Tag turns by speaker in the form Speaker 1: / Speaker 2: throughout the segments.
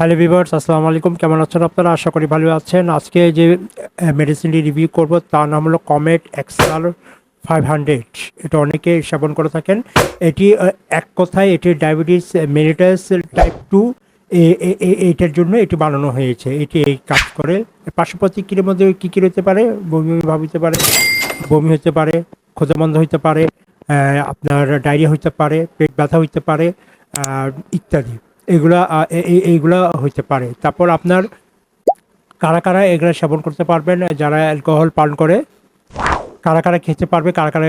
Speaker 1: Hello viewers আসসালামু আলাইকুম। কেমন আছেন আপনারা? আশা করি ভালো আছেন। আজকে যে মেডিসিনটি রিভিউ করব তার নাম হলো কমেট এক্সেল ফাইভ হান্ড্রেড এটা অনেকে সেবন করে থাকেন। এটি এক কথায় এটি ডায়াবেটিস মেরিটাস টাইপ টু এইটার জন্য এটি বানানো হয়েছে। এটি এই কাজ করে। পার্শ্ব প্রতিক্রিয়ার মধ্যে কী কী হতে পারে? বমি বমি ভাব হতে পারে, বমি হতে পারে ক্ষুধা বন্ধ হতে পারে আপনার ডায়রিয়া হতে পারে, পেট ব্যথা হইতে পারে ইত্যাদি। এগুলা এইগুলা হইতে পারে। তারপর আপনার কারা কারা এগুলা সেবন করতে পারবেন, যারা অ্যালকোহল পান করে, কারা কারা খেতে পারবে, কারা কারা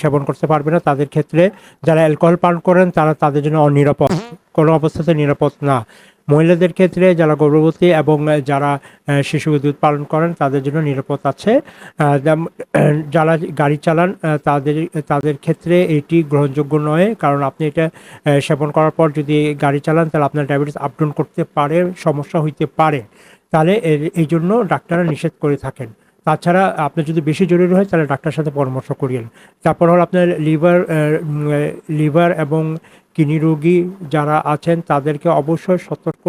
Speaker 1: সেবন করতে পারবে না, তাদের ক্ষেত্রে যারা অ্যালকোহল পান করেন, তারা তাদের জন্য অনিরাপদ, কোনো অবস্থাতে নিরাপদ না। মহিলাদের ক্ষেত্রে যারা গর্ভবতী এবং যারা শিশু দুধ পালন করেন, তাদের জন্য নিরাপদ আছে। যারা গাড়ি চালান তাদের তাদের ক্ষেত্রে এটি গ্রহণযোগ্য নয়। কারণ আপনি এটা সেবন করার পর যদি গাড়ি চালান, তাহলে আপনার ডায়াবেটিস আপডাউন করতে পারে, সমস্যা হইতে পারে। তাহলে এই জন্য ডাক্তাররা নিষেধ করে থাকেন। তাছাড়া আপনার যদি বেশি জরুরি হয়, তাহলে ডাক্তারের সাথে পরামর্শ করিয়েন। তারপর হল আপনার লিভার লিভার এবং কিডনি রোগী যারা আছেন, তাদেরকে অবশ্যই সতর্ক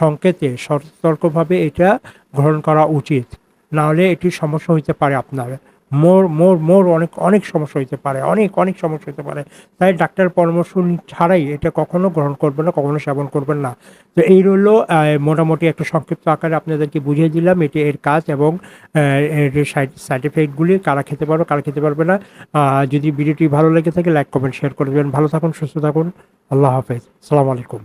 Speaker 1: সংকেতে সতর্কভাবে এটা গ্রহণ করা উচিত। নাহলে এটি সমস্যা হইতে পারে আপনার। মোর মোর মোর অনেক অনেক সমস্যা হইতে পারে, অনেক অনেক সমস্যা হইতে পারে। তাই ডাক্তার পরামর্শ ছাড়াই এটা কখনো গ্রহণ করবেন না, কখনো সেবন করবেন না। তো এই রইল মোটামুটি একটা সংক্ষিপ্ত আকারে আপনাদেরকে বুঝিয়ে দিলাম এটি এর কাজ এবং এর সাইড এফেক্টগুলি, কারা খেতে পারবে, কারা খেতে পারবে না। যদি ভিডিওটি ভালো লেগে থাকে, লাইক, কমেন্ট, শেয়ার করে দেবেন। ভালো থাকুন, সুস্থ থাকুন। আল্লাহ হাফেজ। সালাম আলাইকুম।